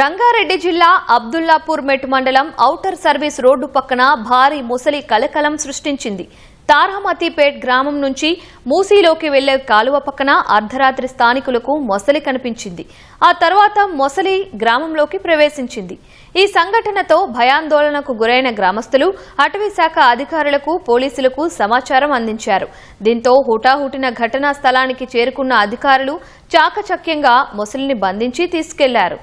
రంగారెడ్డి జిల్లా అబ్దుల్లాపూర్ మెట్ మండలం outer service road పక్కన భారీ ముసలి కలకలం సృష్టించింది. తారామతిపేట్ గ్రామం నుంచి మూసీలోకి వెళ్ళే కాలువ పక్కన అర్ధరాత్రి స్థానికులకు మొసలి కనిపించింది. ఆ తర్వాత మొసలి గ్రామంలోకి ప్రవేశించింది. ఈ సంఘటనతో భయాందోళనకు గురైన గ్రామస్తులు అటవీశాఖ అధికారులకు పోలీసులకు సమాచారం అందించారు. దీంతో హుటాహుటిన ఘటనా స్థలానికి చేరుకున్న అధికారులు చాకచక్యంగా మొసలిని బంధించి తీసుకెళ్ళారు.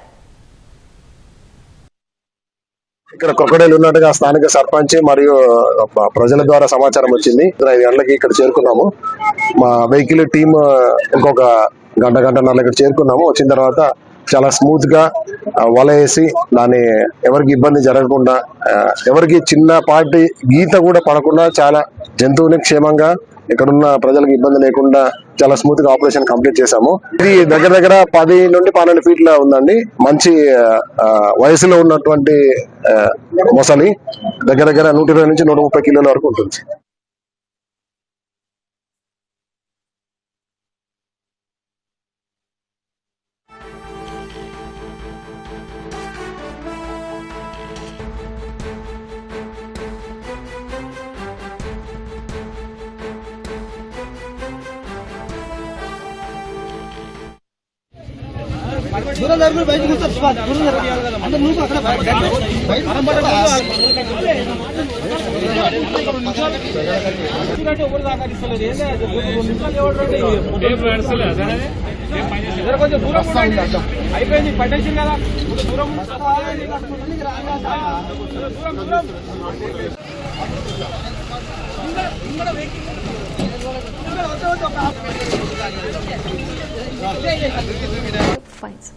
ఇక్కడ క్రొకడైల్ ఉన్నట్టుగా స్థానిక సర్పంచ్ మరియు ప్రజల ద్వారా సమాచారం వచ్చింది. ఐదు గంటలకి ఇక్కడ చేరుకున్నాము. మా వెహికల్ టీమ్ ఇంకొక గంట గంటన్నర ఇక్కడ చేరుకున్నాము. వచ్చిన తర్వాత చాలా స్మూత్గా వల వేసి దాన్ని ఎవరికి ఇబ్బంది జరగకుండా ఎవరికి చిన్నపాటి గీత కూడా పడకుండా చాలా జంతువుని క్షేమంగా ఇక్కడున్న ప్రజలకు ఇబ్బంది లేకుండా చాలా స్మూత్గా ఆపరేషన్ కంప్లీట్ చేశాము. ఇది దగ్గర దగ్గర పది నుండి పన్నెండు ఫీట్ల ఉందండి. మంచి ఆ, వయసులో ఉన్నటువంటి మొసలి దగ్గర దగ్గర నూట ఇరవై నుంచి నూట ముప్పై కిలోల వరకు ఉంటుంది. దూరం జరుగు బయట కూర్చో శివ, దూరం జరుగు. అంటే నువ్వు అక్కడ కొంచెం దూరం. అయిపోయింది పట్టేసింది కదా. దూరం దూరం దూరం. Fine fights.